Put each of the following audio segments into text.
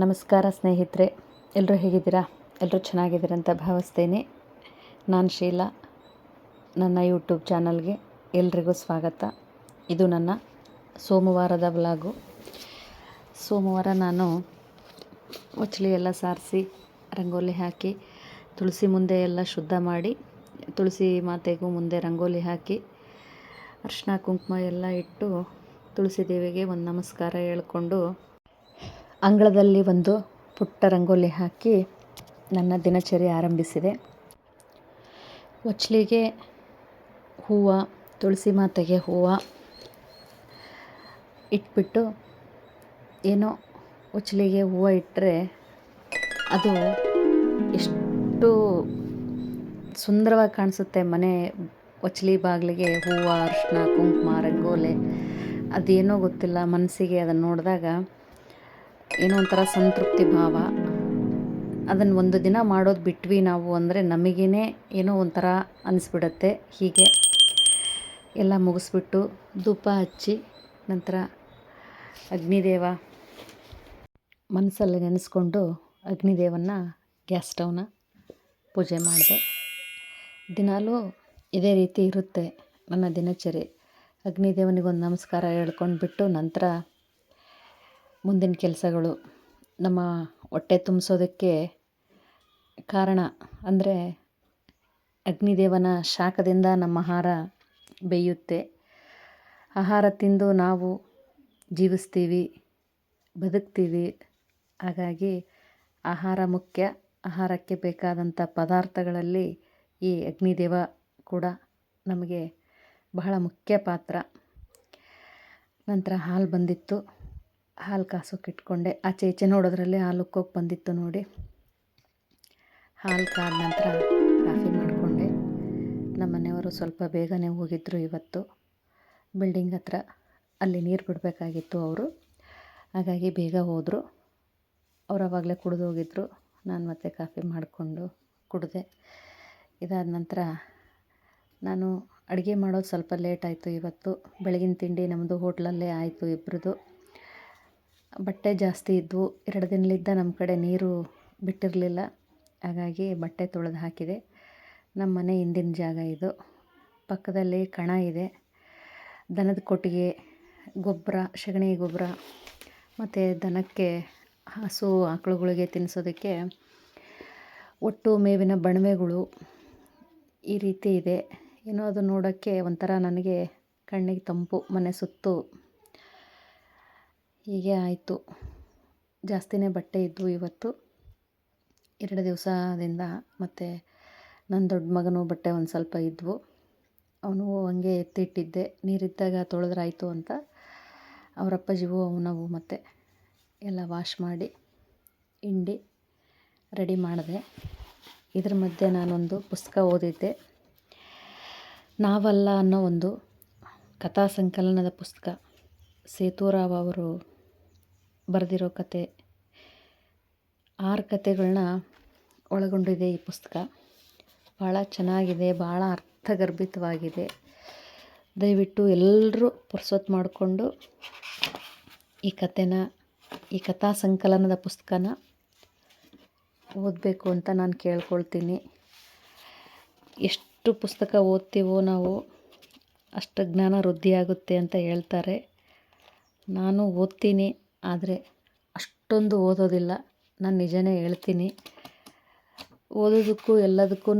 ನಮಸ್ಕಾರ ಸ್ನೇಹಿತರೆ, ಎಲ್ಲರೂ ಹೇಗಿದ್ದೀರಾ? ಎಲ್ಲರೂ ಚೆನ್ನಾಗಿದ್ದೀರಾ ಅಂತ ಭಾವಿಸ್ತೇನೆ. ನಾನು ಶೀಲಾ, ನನ್ನ ಯೂಟ್ಯೂಬ್ ಚಾನಲ್ಗೆ ಎಲ್ರಿಗೂ ಸ್ವಾಗತ. ಇದು ನನ್ನ ಸೋಮವಾರದ ವ್ಲಾಗು. ಸೋಮವಾರ ನಾನು ಒಚ್ಚಲಿ ಎಲ್ಲ ಸಾರಿಸಿ, ರಂಗೋಲಿ ಹಾಕಿ, ತುಳಸಿ ಮುಂದೆ ಎಲ್ಲ ಶುದ್ಧ ಮಾಡಿ, ತುಳಸಿ ಮಾತೆಗೂ ಮುಂದೆ ರಂಗೋಲಿ ಹಾಕಿ ಅರ್ಶಿನ ಕುಂಕುಮ ಎಲ್ಲ ಇಟ್ಟು ತುಳಸಿ ದೇವಿಗೆ ಒಂದು ನಮಸ್ಕಾರ ಹೇಳ್ಕೊಂಡು ಅಂಗಳದಲ್ಲಿ ಒಂದು ಪುಟ್ಟ ರಂಗೋಲಿ ಹಾಕಿ ನನ್ನ ದಿನಚರಿ ಆರಂಭಿಸಿದೆ. ಒಚ್ಲಿಗೆ ಹೂವು, ತುಳಸಿ ಮಾತೆಗೆ ಹೂವು ಇಟ್ಬಿಟ್ಟು ಏನೋ ಒಚ್ಲಿಗೆ ಹೂವು ಇಟ್ಟರೆ ಅದು ಎಷ್ಟು ಸುಂದರವಾಗಿ ಕಾಣಿಸುತ್ತೆ. ಮನೆ ಒಚ್ಲಿ ಬಾಗಿಲಿಗೆ ಹೂವು ಅರಿಶಿನ ಕುಂಕುಮ, ರಂಗೋಲೆ, ಅದೇನೋ ಗೊತ್ತಿಲ್ಲ. ಮನಸ್ಸಿಗೆ ಅದನ್ನು ನೋಡಿದಾಗ ಏನೋ ಒಂಥರ ಸಂತೃಪ್ತಿ ಭಾವ. ಅದನ್ನು ಒಂದು ದಿನ ಮಾಡೋದು ಬಿಟ್ವಿ ನಾವು ಅಂದರೆ ನಮಗೇನೆ ಏನೋ ಒಂಥರ ಅನಿಸ್ಬಿಡತ್ತೆ. ಹೀಗೆ ಎಲ್ಲ ಮುಗಿಸ್ಬಿಟ್ಟು ಧೂಪ ಹಚ್ಚಿ ನಂತರ ಅಗ್ನಿದೇವ ಮನಸ್ಸಲ್ಲಿ ನೆನೆಸ್ಕೊಂಡು ಅಗ್ನಿದೇವನ್ನ ಗ್ಯಾಸ್ ಸ್ಟವ್ನ ಪೂಜೆ ಮಾಡಿದೆ. ದಿನಾಲೂ ಇದೇ ರೀತಿ ಇರುತ್ತೆ ನನ್ನ ದಿನಚರಿ. ಅಗ್ನಿದೇವನಿಗೊಂದು ನಮಸ್ಕಾರ ಹೇಳ್ಕೊಂಡ್ಬಿಟ್ಟು ನಂತರ ಮುಂದಿನ ಕೆಲಸಗಳು ನಮ್ಮ ಹೊಟ್ಟೆ ತುಂಬಿಸೋದಕ್ಕೆ ಕಾರಣ ಅಂದರೆ ಅಗ್ನಿದೇವನ ಶಾಖದಿಂದ ನಮ್ಮ ಆಹಾರ ಬೇಯುತ್ತೆ. ಆಹಾರ ತಿಂದು ನಾವು ಜೀವಿಸ್ತೀವಿ, ಬದುಕ್ತೀವಿ. ಹಾಗಾಗಿ ಆಹಾರ ಮುಖ್ಯ. ಆಹಾರಕ್ಕೆ ಬೇಕಾದಂಥ ಪದಾರ್ಥಗಳಲ್ಲಿ ಈ ಅಗ್ನಿದೇವ ಕೂಡ ನಮಗೆ ಬಹಳ ಮುಖ್ಯ ಪಾತ್ರ. ನಂತರ ಹಾಲು ಬಂದಿತ್ತು. ಹಾಲು ಕಾಸೋಕೆ ಇಟ್ಕೊಂಡೆ. ಆಚೆ ಈಚೆ ನೋಡೋದ್ರಲ್ಲಿ ಹಾಲು ಬಂದಿತ್ತು ನೋಡಿ. ಹಾಲು ಕಾದ ನಂತರ ಕಾಫಿ ಮಾಡಿಕೊಂಡೆ. ನಮ್ಮ ಮನೆಯವರು ಸ್ವಲ್ಪ ಬೇಗನೆ ಹೋಗಿದ್ದರು ಇವತ್ತು. ಬಿಲ್ಡಿಂಗ್ ಹತ್ರ ಅಲ್ಲಿ ನೀರು ಬಿಡಬೇಕಾಗಿತ್ತು ಅವರು. ಹಾಗಾಗಿ ಬೇಗ ಹೋದರು. ಅವ್ರು ಆವಾಗಲೇ ಕುಡಿದು ಹೋಗಿದ್ರು. ನಾನು ಮತ್ತೆ ಕಾಫಿ ಮಾಡಿಕೊಂಡು ಕುಡಿದೆ. ಇದಾದ ನಂತರ ನಾನು ಅಡುಗೆ ಮಾಡೋದು ಸ್ವಲ್ಪ ಲೇಟ್ ಆಯಿತು ಇವತ್ತು. ಬೆಳಗಿನ ತಿಂಡಿ ನಮ್ಮದು ಹೋಟ್ಲಲ್ಲೇ ಆಯಿತು ಇಬ್ಬರದು ಬಟ್ಟೆ ಜಾಸ್ತಿ ಇದ್ದವು ಎರಡು ದಿನಲಿದ್ದ ನಮ್ಮ ಕಡೆ ನೀರು ಬಿಟ್ಟಿರಲಿಲ್ಲ. ಹಾಗಾಗಿ ಬಟ್ಟೆ ತೊಳೆದು ಹಾಕಿದೆ. ನಮ್ಮ ಮನೆ ಹಿಂದಿನ ಜಾಗ ಇದು. ಪಕ್ಕದಲ್ಲಿ ಕಣ ಇದೆ. ದನದ ಕೊಟ್ಟಿಗೆ, ಗೊಬ್ಬರ, ಸಗಣಿ ಗೊಬ್ಬರ ಮತ್ತು ದನಕ್ಕೆ ಹಸು, ಆಕಳುಗಳಿಗೆ ತಿನ್ನಿಸೋದಕ್ಕೆ ಒಟ್ಟು ಮೇವಿನ ಬಣವೆಗಳು ಈ ರೀತಿ ಇದೆ. ಏನೋ ಅದು ನೋಡೋಕ್ಕೆ ಒಂಥರ ನನಗೆ ಕಣ್ಣಿಗೆ ತಂಪು, ಮನೆ ಸುತ್ತು ಹೀಗೆ ಆಯಿತು. ಜಾಸ್ತಿನೇ ಬಟ್ಟೆ ಇದ್ದವು ಇವತ್ತು. ಎರಡು ದಿವಸದಿಂದ ಮತ್ತು ನನ್ನ ದೊಡ್ಡ ಮಗನೂ ಬಟ್ಟೆ ಒಂದು ಸ್ವಲ್ಪ ಇದ್ದವು ಅವನು ಹಂಗೆ ಎತ್ತಿಟ್ಟಿದ್ದೆ. ನೀರಿದ್ದಾಗ ತೊಳೆದ್ರಾಯ್ತು ಅಂತ. ಅವರ ಅಪ್ಪಾಜಿಗೂ ಅವನವು ಮತ್ತು ಎಲ್ಲ ವಾಶ್ ಮಾಡಿ ಹಿಂಡಿ ರೆಡಿ ಮಾಡಿದೆ. ಇದ್ರ ಮಧ್ಯೆ ನಾನೊಂದು ಪುಸ್ತಕ ಓದಿದ್ದೆ. ನಾವಲ್ಲ ಅನ್ನೋ ಒಂದು ಕಥಾ ಸಂಕಲನದ ಪುಸ್ತಕ. ಸೇತುರಾವ್ ಅವರು ಬರೆದಿರೋ ಕತೆ, ಆರು ಕತೆಗಳನ್ನ ಒಳಗೊಂಡಿದೆ ಈ ಪುಸ್ತಕ. ಭಾಳ ಚೆನ್ನಾಗಿದೆ, ಭಾಳ ಅರ್ಥಗರ್ಭಿತವಾಗಿದೆ. ದಯವಿಟ್ಟು ಎಲ್ಲರೂ ಪುರ್ಸೊತ್ತು ಮಾಡಿಕೊಂಡು ಈ ಕತೆನ, ಈ ಕಥಾ ಸಂಕಲನದ ಪುಸ್ತಕನ ಓದಬೇಕು ಅಂತ ನಾನು ಕೇಳ್ಕೊಳ್ತೀನಿ. ಎಷ್ಟು ಪುಸ್ತಕ ಓದ್ತೀವೋ ನಾವು ಅಷ್ಟು ಜ್ಞಾನ ವೃದ್ಧಿಯಾಗುತ್ತೆ ಅಂತ ಹೇಳ್ತಾರೆ. ನಾನು ಓದ್ತೀನಿ. ಆದರೆ ಅಷ್ಟೊಂದು ಓದೋದಿಲ್ಲ. ನಾನು ನಿಜನೇ ಹೇಳ್ತೀನಿ. ಓದೋದಕ್ಕೂ ಎಲ್ಲದಕ್ಕೂ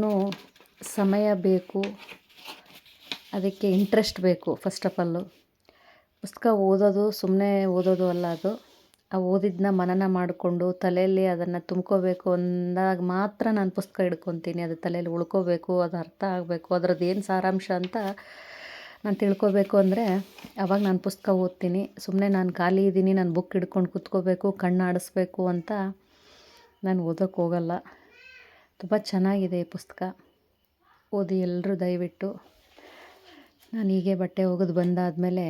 ಸಮಯ ಬೇಕು. ಅದಕ್ಕೆ ಇಂಟ್ರೆಸ್ಟ್ ಬೇಕು ಫಸ್ಟ್ ಆಫ್ ಆಲು ಪುಸ್ತಕ ಓದೋದು ಸುಮ್ಮನೆ ಓದೋದು ಅಲ್ಲ ಅದು. ಆ ಓದಿದ್ದನ್ನ ಮನನ ಮಾಡಿಕೊಂಡು ತಲೆಯಲ್ಲಿ ಅದನ್ನು ತುಂಬ್ಕೋಬೇಕು ಅಂದಾಗ ಮಾತ್ರ ನಾನು ಪುಸ್ತಕ ಹಿಡ್ಕೊತೀನಿ. ಅದು ತಲೆಯಲ್ಲಿ ಉಳ್ಕೋಬೇಕು, ಅದು ಅರ್ಥ ಆಗಬೇಕು, ಅದ್ರದ್ದು ಏನು ಸಾರಾಂಶ ಅಂತ ನಾನು ತಿಳ್ಕೊಬೇಕು ಅಂದರೆ ಅವಾಗ ನಾನು ಪುಸ್ತಕ ಓದ್ತೀನಿ. ಸುಮ್ಮನೆ ನಾನು ಖಾಲಿ ಇದ್ದೀನಿ ನಾನು ಬುಕ್ ಹಿಡ್ಕೊಂಡು ಕೂತ್ಕೋಬೇಕು, ಕಣ್ಣು ಆಡಿಸ್ಬೇಕು ಅಂತ ನಾನು ಓದೋಕ್ಕೆ ಹೋಗಲ್ಲ. ತುಂಬ ಚೆನ್ನಾಗಿದೆ ಈ ಪುಸ್ತಕ. ಓದಿ ಎಲ್ಲರೂ ದಯವಿಟ್ಟು ನಾನು ಹೀಗೆ ಬಟ್ಟೆ ಒಗೆದು ಬಂದಾದಮೇಲೆ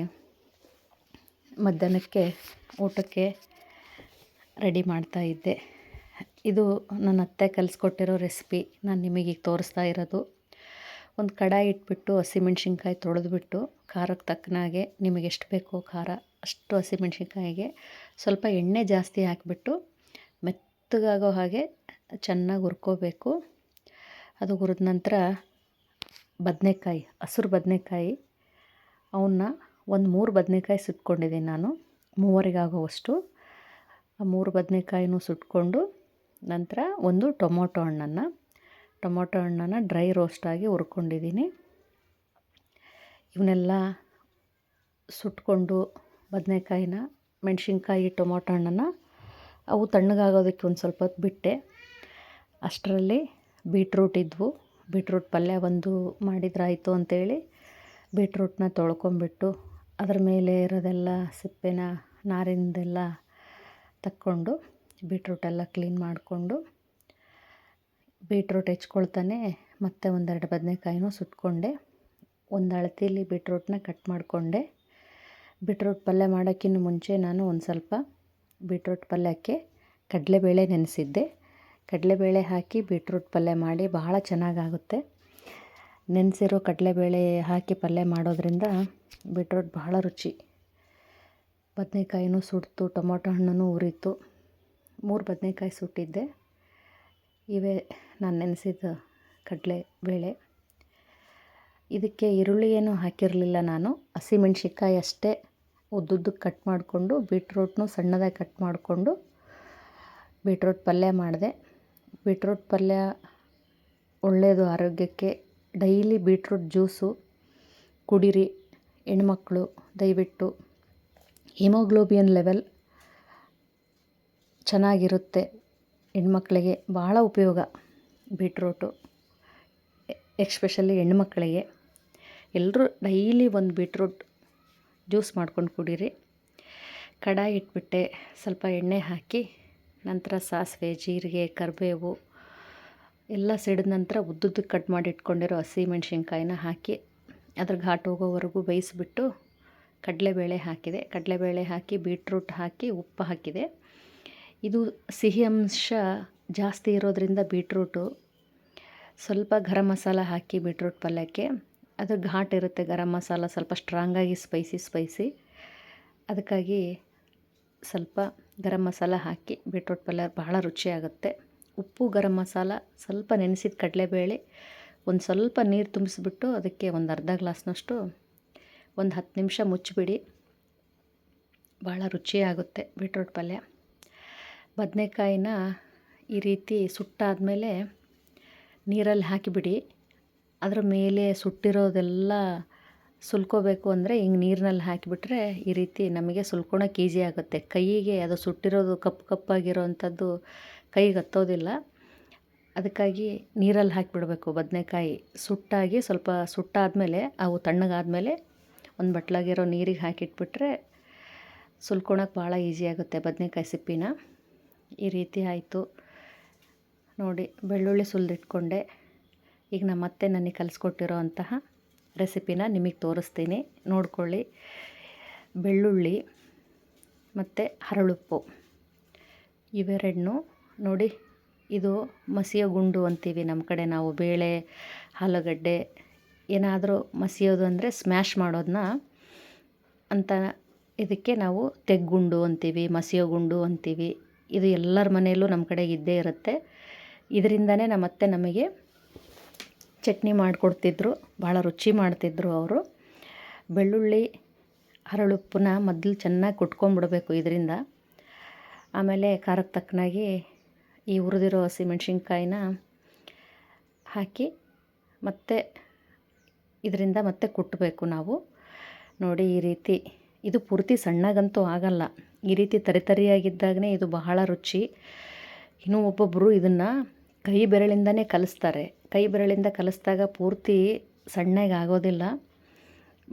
ಮಧ್ಯಾಹ್ನಕ್ಕೆ ಊಟಕ್ಕೆ ರೆಡಿ ಮಾಡ್ತಾ ಇದ್ದೆ. ಇದು ನನ್ನ ಅತ್ತೆ ಕಲಿಸ್ಕೊಟ್ಟಿರೋ ರೆಸಿಪಿ ನಾನು ನಿಮಗೆ ಈಗ ತೋರಿಸ್ತಾ ಇರೋದು. ಒಂದು ಕಡಾಯಿ ಇಟ್ಬಿಟ್ಟು ಹಸಿಮೆಣ್ಸಿನ್ಕಾಯಿ ತೊಳೆದ್ಬಿಟ್ಟು ಖಾರಕ್ಕೆ ತಕ್ಕನಾಗೆ ನಿಮಗೆ ಎಷ್ಟು ಬೇಕೋ ಖಾರ ಅಷ್ಟು ಹಸಿಮೆಣ್ಸಿನ್ಕಾಯಿಗೆ ಸ್ವಲ್ಪ ಎಣ್ಣೆ ಜಾಸ್ತಿ ಹಾಕಿಬಿಟ್ಟು ಮೆತ್ತಗಾಗೋ ಹಾಗೆ ಚೆನ್ನಾಗಿ ಹುರ್ಕೋಬೇಕು. ಅದು ಹುರಿದ ನಂತರ ಬದನೆಕಾಯಿ, ಹಸಿರು ಬದನೆಕಾಯಿ, ಅವನ್ನ ಒಂದು ಮೂರು ಬದನೆಕಾಯಿ ಸುಟ್ಕೊಂಡಿದ್ದೀನಿ ನಾನು, ಮೂವರಿಗಾಗೋವಷ್ಟು. ಆ ಮೂರು ಬದನೆಕಾಯಿನೂ ಸುಟ್ಕೊಂಡು ನಂತರ ಒಂದು ಟೊಮೊಟೊ ಹಣ್ಣನ್ನು ಟೊಮೊಟೊ ಹಣ್ಣನ್ನು ಡ್ರೈ ರೋಸ್ಟಾಗಿ ಹುರ್ಕೊಂಡಿದ್ದೀನಿ. ಇವನ್ನೆಲ್ಲ ಸುಟ್ಕೊಂಡು ಬದನೆಕಾಯಿನ, ಮೆಣಸಿನ್ಕಾಯಿ, ಟೊಮೊಟೊ ಹಣ್ಣನ್ನು ಅವು ತಣ್ಣಗಾಗೋದಕ್ಕೆ ಒಂದು ಸ್ವಲ್ಪ ಹೊತ್ತು ಬಿಟ್ಟೆ. ಅಷ್ಟರಲ್ಲಿ ಬೀಟ್ರೂಟ್ ಇದ್ವು. ಬೀಟ್ರೂಟ್ ಪಲ್ಯ ಒಂದು ಮಾಡಿದ್ರಾಯಿತು ಅಂತೇಳಿ ಬೀಟ್ರೂಟ್ನ ತೊಳ್ಕೊಂಬಿಟ್ಟು ಅದ್ರ ಮೇಲೆ ಇರೋದೆಲ್ಲ ಸಿಪ್ಪೆನ, ನಾರಿಂದೆಲ್ಲ ತಕ್ಕೊಂಡು ಬೀಟ್ರೂಟೆಲ್ಲ ಕ್ಲೀನ್ ಮಾಡಿಕೊಂಡು ಬೀಟ್ರೂಟ್ ಹೆಚ್ಕೊಳ್ತಾನೆ, ಮತ್ತೆ ಒಂದೆರಡು ಬದನೆಕಾಯಿನೂ ಸುಟ್ಕೊಂಡೆ. ಒಂದು ಅಳತೀಲಿ ಬೀಟ್ರೂಟ್ನ ಕಟ್ ಮಾಡಿಕೊಂಡೆ. ಬೀಟ್ರೂಟ್ ಪಲ್ಯ ಮಾಡೋಕ್ಕಿಂತ ಮುಂಚೆ ನಾನು ಒಂದು ಸ್ವಲ್ಪ ಬೀಟ್ರೂಟ್ ಪಲ್ಯಕ್ಕೆ ಕಡಲೆಬೇಳೆ ನೆನೆಸಿದ್ದೆ. ಕಡಲೆಬೇಳೆ ಹಾಕಿ ಬೀಟ್ರೂಟ್ ಪಲ್ಯ ಮಾಡಿ ಬಹಳ ಚೆನ್ನಾಗಾಗುತ್ತೆ. ನೆನೆಸಿರೋ ಕಡಲೆಬೇಳೆ ಹಾಕಿ ಪಲ್ಯ ಮಾಡೋದ್ರಿಂದ ಬೀಟ್ರೂಟ್ ಬಹಳ ರುಚಿ. ಬದನೆಕಾಯಿನೂ ಸುಡ್ತು, ಟೊಮೊಟೊ ಹಣ್ಣನ್ನು ಉರಿತು. ಮೂರು ಬದನೆಕಾಯಿ ಸುಟ್ಟಿದ್ದೆ. ಇವೇ ನಾನು ನೆನೆಸಿದ ಕಡಲೆಬೇಳೆ ಇದಕ್ಕೆ ಈರುಳ್ಳಿ ಏನೂ ಹಾಕಿರಲಿಲ್ಲ ನಾನು. ಹಸಿಮೆಣ್ಸಿನ್ಕಾಯಿ ಅಷ್ಟೇ. ಉದ್ದುದ್ದಕ್ಕೆ ಕಟ್ ಮಾಡಿಕೊಂಡು ಬೀಟ್ರೋಟ್ನು ಸಣ್ಣದಾಗಿ ಕಟ್ ಮಾಡಿಕೊಂಡು ಬೀಟ್ರೋಟ್ ಪಲ್ಯ ಮಾಡಿದೆ. ಬೀಟ್ರೋಟ್ ಪಲ್ಯ ಒಳ್ಳೆಯದು ಆರೋಗ್ಯಕ್ಕೆ. ಡೈಲಿ ಬೀಟ್ರೂಟ್ ಜ್ಯೂಸು, ಕುಡಿರಿ, ಹೆಣ್ಮಕ್ಳು ದಯವಿಟ್ಟು ಹಿಮೋಗ್ಲೋಬಿಯನ್ ಲೆವೆಲ್ ಚೆನ್ನಾಗಿರುತ್ತೆ. ಹೆಣ್ಮಕ್ಳಿಗೆ ಭಾಳ ಉಪಯೋಗ. ಬೀಟ್ರೂಟು ಎಕ್ಸ್ಪೆಷಲಿ ಹೆಣ್ಮಕ್ಳಿಗೆ. ಎಲ್ಲರೂ ಡೈಲಿ ಒಂದು ಬೀಟ್ರೂಟ್ ಜ್ಯೂಸ್ ಮಾಡ್ಕೊಂಡು ಕುಡೀರಿ. ಕಡಾಯಿ ಇಟ್ಬಿಟ್ಟೆ, ಸ್ವಲ್ಪ ಎಣ್ಣೆ ಹಾಕಿ, ನಂತರ ಸಾಸಿವೆ, ಜೀರಿಗೆ, ಕರಿಬೇವು, ಎಲ್ಲ ಸಿಡಿದ ನಂತರ ಉದ್ದುದ್ದಕ್ಕೆ ಕಟ್ ಮಾಡಿ ಇಟ್ಕೊಂಡಿರೋ ಹಸಿ ಮೆಣಸಿನ್ಕಾಯಿನ ಹಾಕಿ, ಅದ್ರ ಘಾಟ್ ಹೋಗೋವರೆಗೂ ಬೇಯಿಸ್ಬಿಟ್ಟು ಕಡಲೆಬೇಳೆ ಹಾಕಿದೆ. ಕಡಲೆಬೇಳೆ ಹಾಕಿ ಬೀಟ್ರೂಟ್ ಹಾಕಿ, ಉಪ್ಪು ಹಾಕಿದೆ. ಇದು ಸಿಹಿ ಅಂಶ ಜಾಸ್ತಿ ಇರೋದರಿಂದ ಬೀಟ್ರೂಟು. ಸ್ವಲ್ಪ ಗರಂ ಮಸಾಲ ಹಾಕಿ ಬೀಟ್ರೂಟ್ ಪಲ್ಯಕ್ಕೆ. ಅದು ಘಾಟ್ ಇರುತ್ತೆ ಗರಂ ಮಸಾಲ, ಸ್ವಲ್ಪ ಸ್ಟ್ರಾಂಗಾಗಿ ಸ್ಪೈಸಿ ಸ್ಪೈಸಿ. ಅದಕ್ಕಾಗಿ ಸ್ವಲ್ಪ ಗರಂ ಮಸಾಲ ಹಾಕಿ ಬೀಟ್ರೂಟ್ ಪಲ್ಯ ಬಹಳ ರುಚಿಯಾಗುತ್ತೆ. ಉಪ್ಪು, ಗರಂ ಮಸಾಲ, ಸ್ವಲ್ಪ ನೆನೆಸಿದ ಕಡಲೆಬೇಳೆ, ಒಂದು ಸ್ವಲ್ಪ ನೀರು ತುಂಬಿಸ್ಬಿಟ್ಟು ಅದಕ್ಕೆ ಒಂದು ಅರ್ಧ ಗ್ಲಾಸ್ನಷ್ಟು ಒಂದು ಹತ್ತು ನಿಮಿಷ ಮುಚ್ಚಿಬಿಡಿ. ಭಾಳ ರುಚಿಯಾಗುತ್ತೆ ಬೀಟ್ರೂಟ್ ಪಲ್ಯ. ಬದನೆಕಾಯಿನ ಈ ರೀತಿ ಸುಟ್ಟಾದಮೇಲೆ ನೀರಲ್ಲಿ ಹಾಕಿಬಿಡಿ. ಅದರ ಮೇಲೆ ಸುಟ್ಟಿರೋದೆಲ್ಲ ಸುಲ್ಕೋಬೇಕು ಅಂದರೆ ಹಿಂಗೆ ನೀರಿನಲ್ಲಿ ಹಾಕಿಬಿಟ್ರೆ ಈ ರೀತಿ ನಮಗೆ ಸುಲ್ಕೊಳಕ್ಕೆ ಈಸಿ ಆಗುತ್ತೆ. ಕೈಗೆ ಅದು ಸುಟ್ಟಿರೋದು ಕಪ್ಪು ಕಪ್ಪಾಗಿರೋವಂಥದ್ದು ಕೈಗೆ ಹತ್ತೋದಿಲ್ಲ ಅದಕ್ಕಾಗಿ ನೀರಲ್ಲಿ ಹಾಕಿಬಿಡ್ಬೇಕು ಬದನೆಕಾಯಿ. ಸುಟ್ಟಾಗಿ ಸ್ವಲ್ಪ ಸುಟ್ಟಾದಮೇಲೆ, ಅವು ತಣ್ಣಗಾದಮೇಲೆ ಒಂದು ಬಟ್ಲಾಗಿರೋ ನೀರಿಗೆ ಹಾಕಿಟ್ಬಿಟ್ರೆ ಸುಲ್ಕೊಳಕ್ಕೆ ಭಾಳ ಈಸಿ ಆಗುತ್ತೆ ಬದನೆಕಾಯಿ ಸಿಪ್ಪಿನ. ಈ ರೀತಿ ಆಯಿತು. ನೋಡಿ ಬೆಳ್ಳುಳ್ಳಿ ಸುಲಿದಿಟ್ಕೊಂಡೆ. ಈಗ ನಮ್ಮ ಅತ್ತೆ ನನಗೆ ಕಲಿಸ್ಕೊಟ್ಟಿರೋ ಅಂತಹ ರೆಸಿಪಿನ ನಿಮಗೆ ತೋರಿಸ್ತೀನಿ. ನೋಡ್ಕೊಳ್ಳಿ. ಬೆಳ್ಳುಳ್ಳಿ ಮತ್ತು ಹರಳುಪ್ಪು. ಇವೆರಡನ್ನೂ ನೋಡಿ ಇದು ಮಸಿಯ ಗುಂಡು ಅಂತೀವಿ ನಮ್ಮ ಕಡೆ ನಾವು. ಬೇಳೆ, ಆಲೂಗಡ್ಡೆ, ಏನಾದರೂ ಮಸಿಯೋದು ಅಂದರೆ ಸ್ಮ್ಯಾಶ್ ಮಾಡೋದನ್ನ ಅಂತ ಇದಕ್ಕೆ ನಾವು ತೆಗ್ಗುಂಡು ಅಂತೀವಿ, ಮಸಿಯೋ ಗುಂಡು ಅಂತೀವಿ. ಇದು ಎಲ್ಲರ ಮನೆಯಲ್ಲೂ ನಮ್ಮ ಕಡೆ ಇದ್ದೇ ಇರುತ್ತೆ. ಇದರಿಂದನೇ ನಮ್ಮ ಅತ್ತೆ ನಮಗೆ ಚಟ್ನಿ ಮಾಡಿಕೊಡ್ತಿದ್ರು ಭಾಳ ರುಚಿ ಮಾಡ್ತಿದ್ರು ಅವರು. ಬೆಳ್ಳುಳ್ಳಿ ಹರಳುಪ್ಪನ್ನ ಮೊದಲು ಚೆನ್ನಾಗಿ ಕುಟ್ಕೊಂಡ್ಬಿಡಬೇಕು ಇದರಿಂದ. ಆಮೇಲೆ ಖಾರಕ್ಕೆ ತಕ್ಕನಾಗಿ ಈ ಹುರಿದಿರೋ ಹಸಿಮೆಣ್ಸಿನ್ಕಾಯಿನ ಹಾಕಿ ಮತ್ತೆ ಇದರಿಂದ ಮತ್ತೆ ಕುಟ್ಟಬೇಕು ನಾವು. ನೋಡಿ ಈ ರೀತಿ, ಇದು ಪೂರ್ತಿ ಸಣ್ಣಗಂತೂ ಆಗಲ್ಲ. ಈ ರೀತಿ ತರಿತರಿಯಾಗಿದ್ದಾಗನೇ ಇದು ಬಹಳ ರುಚಿ. ಇನ್ನೂ ಒಬ್ಬೊಬ್ಬರು ಇದನ್ನು ಕೈ ಬೆರಳಿಂದನೇ ಕಲಿಸ್ತಾರೆ. ಕೈ ಬೆರಳಿಂದ ಕಲಿಸ್ದಾಗ ಪೂರ್ತಿ ಸಣ್ಣಗೆ ಆಗೋದಿಲ್ಲ.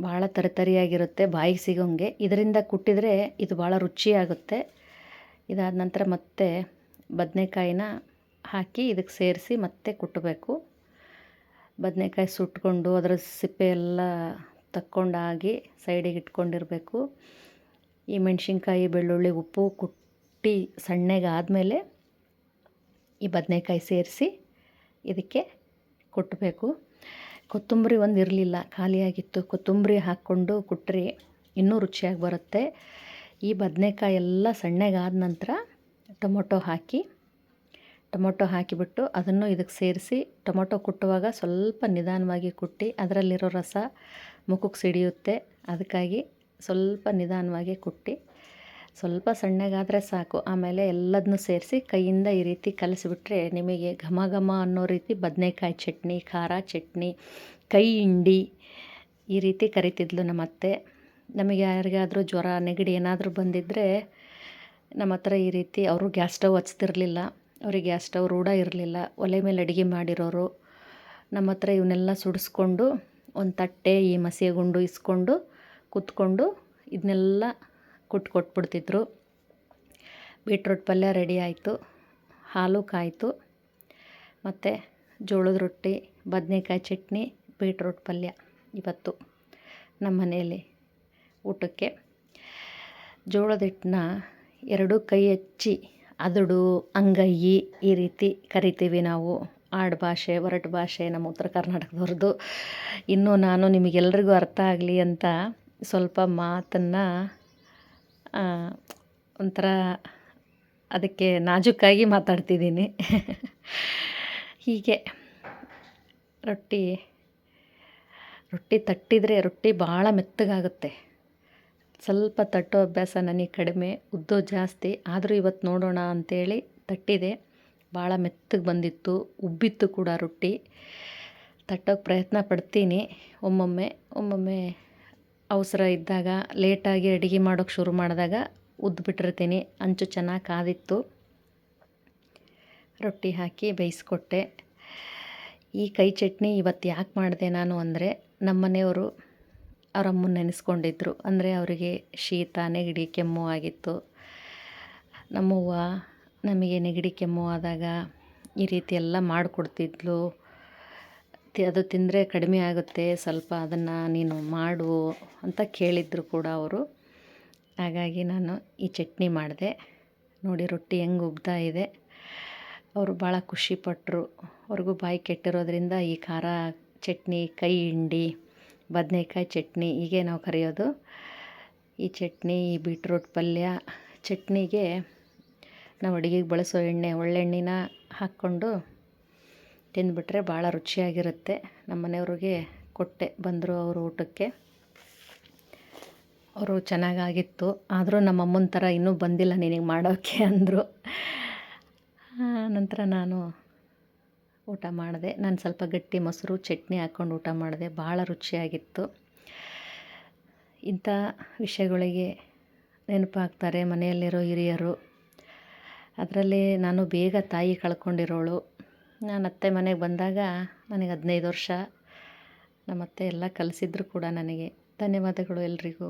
ಭಾಳ ತರಿತರಿಯಾಗಿರುತ್ತೆ ಬಾಯಿಗೆ ಸಿಗೋಂಗೆ. ಇದರಿಂದ ಕುಟ್ಟಿದರೆ ಇದು ಭಾಳ ರುಚಿಯಾಗುತ್ತೆ. ಇದಾದ ನಂತರ ಮತ್ತೆ ಬದನೆಕಾಯಿನ ಹಾಕಿ ಇದಕ್ಕೆ ಸೇರಿಸಿ ಮತ್ತೆ ಕುಟ್ಟಬೇಕು. ಬದನೆಕಾಯಿ ಸುಟ್ಕೊಂಡು ಅದರ ಸಿಪ್ಪೆ ಎಲ್ಲ ತಕ್ಕೊಂಡಾಗಿ ಸೈಡಿಗೆ ಇಟ್ಕೊಂಡಿರಬೇಕು. ಈ ಮೆಣಸಿನ್ಕಾಯಿ, ಬೆಳ್ಳುಳ್ಳಿ, ಉಪ್ಪು ಕುಟ್ಟಿ ಸಣ್ಣಗೆ ಆದಮೇಲೆ ಈ ಬದನೆಕಾಯಿ ಸೇರಿಸಿ ಇದಕ್ಕೆ ಕುಟ್ಟಬೇಕು ಕೊತ್ತಂಬರಿ ಒಂದು ಇರಲಿಲ್ಲ, ಖಾಲಿಯಾಗಿತ್ತು. ಕೊತ್ತಂಬರಿ ಹಾಕ್ಕೊಂಡು ಕುಟ್ರೆ ಇನ್ನೂ ರುಚಿಯಾಗಿ ಬರುತ್ತೆ. ಈ ಬದನೆಕಾಯಿ ಎಲ್ಲ ಸಣ್ಣಗಾದ ನಂತರ ಟೊಮೊಟೊ ಹಾಕಿ, ಟೊಮೊಟೊ ಹಾಕಿಬಿಟ್ಟು ಅದನ್ನು ಇದಕ್ಕೆ ಸೇರಿಸಿ, ಟೊಮೊಟೊ ಕುಟ್ಟುವಾಗ ಸ್ವಲ್ಪ ನಿಧಾನವಾಗಿ ಕುಟ್ಟಿ, ಅದರಲ್ಲಿರೋ ರಸ ಮುಖಕ್ಕೆ ಸಿಡಿಯುತ್ತೆ. ಅದಕ್ಕಾಗಿ ಸ್ವಲ್ಪ ನಿಧಾನವಾಗಿ ಕುಟ್ಟಿ ಸ್ವಲ್ಪ ಸಣ್ಣಗಾದರೆ ಸಾಕು. ಆಮೇಲೆ ಎಲ್ಲದನ್ನೂ ಸೇರಿಸಿ ಕೈಯಿಂದ ಈ ರೀತಿ ಕಲಸಿಬಿಟ್ರೆ ನಿಮಗೆ ಘಮ ಘಮ ಅನ್ನೋ ರೀತಿ ಬದನೆಕಾಯಿ ಚಟ್ನಿ, ಖಾರ ಚಟ್ನಿ, ಕೈ ಹಿಂಡಿ ಈ ರೀತಿ ಕರಿತಿದ್ಲು ನಮ್ಮ ಅತ್ತೆ. ನಮಗೆ ಯಾರಿಗಾದರೂ ಜ್ವರ, ನೆಗಡಿ ಏನಾದರೂ ಬಂದಿದ್ದರೆ ನಮ್ಮ ಹತ್ರ ಈ ರೀತಿ ಅವರು ಗ್ಯಾಸ್ ಸ್ಟವ್ ಹಚ್ತಿರಲಿಲ್ಲ. ಅವ್ರಿಗೆ ಗ್ಯಾಸ್ ಸ್ಟವ್ ರೂಢ ಇರಲಿಲ್ಲ. ಒಲೆ ಮೇಲೆ ಅಡುಗೆ ಮಾಡಿರೋರು ನಮ್ಮ ಹತ್ರ ಇವನ್ನೆಲ್ಲ ಸುಡಿಸ್ಕೊಂಡು ಒಂದು ತಟ್ಟೆ, ಈ ಮಸಿಯ ಗುಂಡು ಇಸ್ಕೊಂಡು ಕೂತ್ಕೊಂಡು ಇದನ್ನೆಲ್ಲ ಕುಟ್ಟು ಕೊಟ್ಬಿಡ್ತಿದ್ರು. ಬೀಟ್ರೂಟ್ ಪಲ್ಯ ರೆಡಿ ಆಯಿತು. ಹಾಲು ಕಾಯಿತು. ಮತ್ತು ಜೋಳದ ರೊಟ್ಟಿ, ಬದನೆಕಾಯಿ ಚಟ್ನಿ, ಬೀಟ್ರೂಟ್ ಪಲ್ಯ ಇವತ್ತು ನಮ್ಮ ಮನೆಯಲ್ಲಿ ಊಟಕ್ಕೆ. ಜೋಳದ ಹಿಟ್ಟನ್ನ ಎರಡು ಕೈ ಹಚ್ಚಿ ಅದಡು ಅಂಗೈಯಿ ಈ ರೀತಿ ಕರಿತೀವಿ ನಾವು. ಆಡು ಭಾಷೆ, ಒರಟು ಭಾಷೆ ನಮ್ಮ ಉತ್ತರ ಕರ್ನಾಟಕದವ್ರದ್ದು. ಇನ್ನೂ ನಾನು ನಿಮಗೆಲ್ರಿಗೂ ಅರ್ಥ ಆಗಲಿ ಅಂತ ಸ್ವಲ್ಪ ಮಾತನ್ನು ಒಂಥರ ಅದಕ್ಕೆ ನಾಜೂಕಾಗಿ ಮಾತಾಡ್ತಿದ್ದೀನಿ. ಹೀಗೆ ರೊಟ್ಟಿ ರೊಟ್ಟಿ ತಟ್ಟಿದರೆ ರೊಟ್ಟಿ ಭಾಳ ಮೆತ್ತಗಾಗುತ್ತೆ. ಸ್ವಲ್ಪ ತಟ್ಟೋ ಅಭ್ಯಾಸ ನನಗೆ ಕಡಿಮೆ, ಉದ್ದೋ ಜಾಸ್ತಿ. ಆದರೂ ಇವತ್ತು ನೋಡೋಣ ಅಂಥೇಳಿ ತಟ್ಟಿದೆ. ಭಾಳ ಮೆತ್ತಗೆ ಬಂದಿತ್ತು, ಉಬ್ಬಿತ್ತು ಕೂಡ ರೊಟ್ಟಿ. ತಟ್ಟೋಕ್ಕೆ ಪ್ರಯತ್ನ ಪಡ್ತೀನಿ ಒಮ್ಮೊಮ್ಮೆ ಒಮ್ಮೊಮ್ಮೆ ಅವಸರ ಇದ್ದಾಗ ಲೇಟಾಗಿ ಅಡುಗೆ ಮಾಡೋಕ್ಕೆ ಶುರು ಮಾಡಿದಾಗ ಉದ್ಬಿಟ್ಟಿರ್ತೀನಿ. ಅಂಚು ಚೆನ್ನಾಗಿ ಕಾದಿತ್ತು. ರೊಟ್ಟಿ ಹಾಕಿ ಬೇಯಿಸ್ಕೊಟ್ಟೆ. ಈ ಕೈ ಚಟ್ನಿ ಇವತ್ತು ಯಾಕೆ ಮಾಡಿದೆ ನಾನು ಅಂದರೆ ನಮ್ಮನೆಯವರು ಅವರಮ್ಮನ ನೆನೆಸ್ಕೊಂಡಿದ್ರು. ಅಂದರೆ ಅವರಿಗೆ ಶೀತ, ನೆಗಡಿ, ಕೆಮ್ಮು ಆಗಿತ್ತು. ನಮ್ಮವ್ವ ನಮಗೆ ನೆಗಡಿ, ಕೆಮ್ಮು ಆದಾಗ ಈ ರೀತಿ ಎಲ್ಲ ಮಾಡಿಕೊಡ್ತಿದ್ಲು. ಅದು ತಿಂದರೆ ಕಡಿಮೆ ಆಗುತ್ತೆ, ಸ್ವಲ್ಪ ಅದನ್ನು ನೀನು ಮಾಡು ಅಂತ ಕೇಳಿದ್ರು ಕೂಡ ಅವರು. ಹಾಗಾಗಿ ನಾನು ಈ ಚಟ್ನಿ ಮಾಡಿದೆ. ನೋಡಿ, ರೊಟ್ಟಿ ಹೆಂಗೆ ಉಬ್ತಾ ಇದೆ. ಅವರು ಭಾಳ ಖುಷಿಪಟ್ಟರು ಅವ್ರಿಗೂ ಬಾಯಿ ಕೆಟ್ಟಿರೋದ್ರಿಂದ ಈ ಖಾರ ಚಟ್ನಿ, ಕೈ ಹಿಂಡಿ, ಬದನೆಕಾಯಿ ಚಟ್ನಿ ಹೀಗೆ ನಾವು ಕರೆಯೋದು. ಈ ಚಟ್ನಿ, ಈ ಬೀಟ್ರೋಟ್ ಪಲ್ಯ ಚಟ್ನಿಗೆ ನಾವು ಅಡುಗೆಗೆ ಬಳಸೋ ಎಣ್ಣೆ, ಒಳ್ಳೆಣ್ಣೆನ ಹಾಕ್ಕೊಂಡು ತಿಂದುಬಿಟ್ರೆ ಭಾಳ ರುಚಿಯಾಗಿರುತ್ತೆ. ನಮ್ಮ ಮನೆಯವ್ರಿಗೆ ಕೊಟ್ಟೆ ಬಂದರು ಅವರು ಊಟಕ್ಕೆ. ಅವರು ಚೆನ್ನಾಗಾಗಿತ್ತು. ಆದರೂ ನಮ್ಮ ಅಮ್ಮನ ಥರ ಇನ್ನೂ ಬಂದಿಲ್ಲ ನಿನಗೆ ಮಾಡೋಕ್ಕೆ ಅಂದರು. ನಂತರ ನಾನು ಊಟ ಮಾಡಿದೆ. ನಾನು ಸ್ವಲ್ಪ ಗಟ್ಟಿ ಮೊಸರು, ಚಟ್ನಿ ಹಾಕ್ಕೊಂಡು ಊಟ ಮಾಡಿದೆ. ಭಾಳ ರುಚಿಯಾಗಿತ್ತು. ಇಂಥ ವಿಷಯಗಳಿಗೆ ನೆನಪಾಗ್ತಾರೆ ಮನೆಯಲ್ಲಿರೋ ಹಿರಿಯರು. ಅದರಲ್ಲಿ ನಾನು ಬೇಗ ತಾಯಿ ಕಳ್ಕೊಂಡಿರೋಳು. ನಾನು ಅತ್ತೆ ಮನೆಗೆ ಬಂದಾಗ ನನಗೆ ಹದಿನೈದು ವರ್ಷ. ನಮ್ಮ ಅತ್ತೆ ಎಲ್ಲ ಕಲಿಸಿದ್ರು ಕೂಡ ನನಗೆ. ಧನ್ಯವಾದಗಳು ಎಲ್ರಿಗೂ.